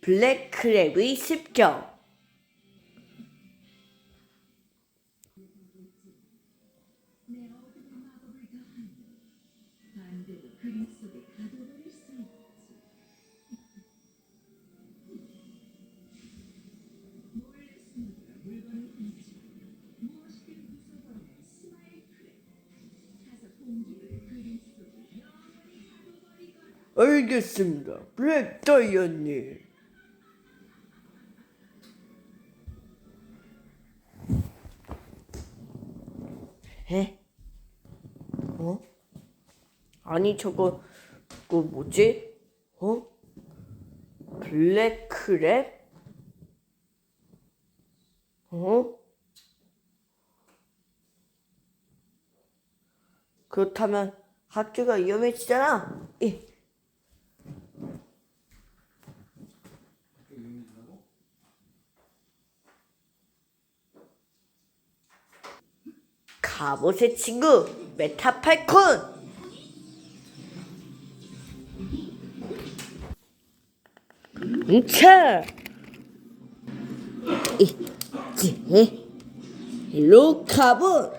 블랙크랩의 습격. 알겠습니다. 블랙 다이언님. 에? 어? 아니 저거 그 뭐지? 어? 블랙크랩? 어? 그렇다면 학교가 위험해지잖아. 이. 갑옷의 친구 메타팔콘. 응차 이제 갑옷.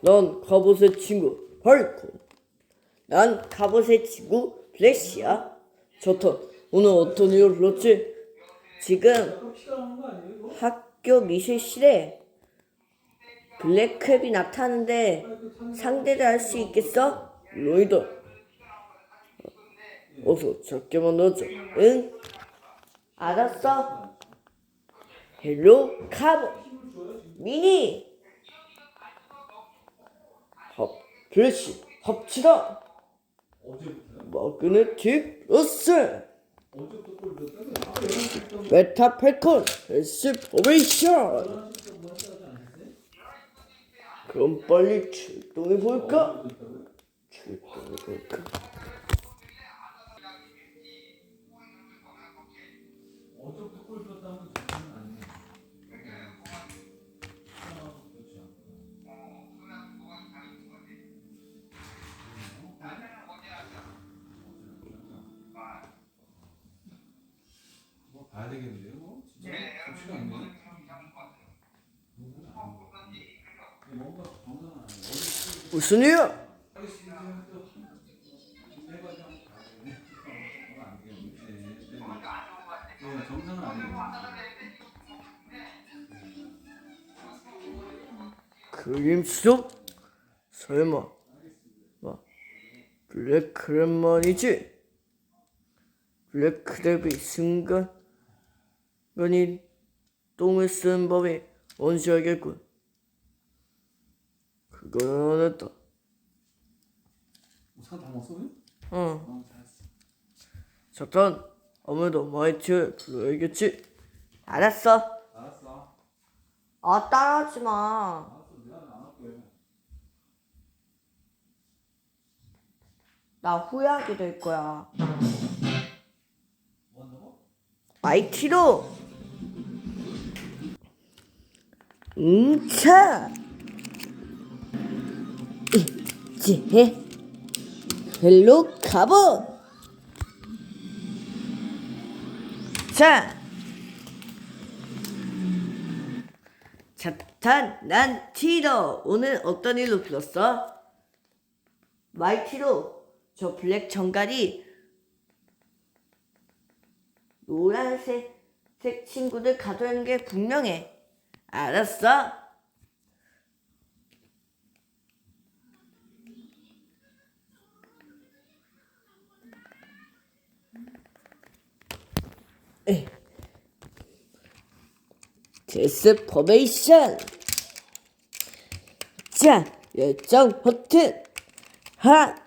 넌 갑옷의 친구 팔콘 난 갑옷의 친구 블랙시야. 좋다. 오늘 어떤 일을 불렀지? 지금 학교 미술실에 블랙캡이 나타나는데 상대를 할 수 있겠어? 로이더 어서 작게 만들어줘 응? 알았어. 헬로 카보 미니. 합 플래시 합치다. 마그네틱 러셀 메타 패컨 S 포메이션 그럼 빨리 출동해 볼까? 출동해 볼까? 뭐 봐야 되겠는데요? 뭐? 진짜 좋지가 않네. 뭔가 정상 아니에요. 무슨 한번 봐야 되겠네. 어. 네, 네. 네, 정상은 아니에요. 그림 속? 설마 뭐 블랙크랩 말이지? 블랙크랩이 순간 간이 똥을 쓰는 법이 알겠군 그건 안 했다 우산 다 먹었어? 어 어, 잘했어. 잠깐 아무래도 마이티를 불러야겠지 알았어 알았어. 아 따라하지 마 알았어. 내가 안 할게. 나 후회하게 될 거야 뭐 한다고? 마이티로 응차. 이제 헬로 가보. 자. 자탄 난 티러 오늘 어떤 일로 불렀어? 마이티로. 저 블랙 정갈이 노란색 색 친구들 가져오는 게 분명해. 알았어? 디스포메이션. 자 열정 버튼 하나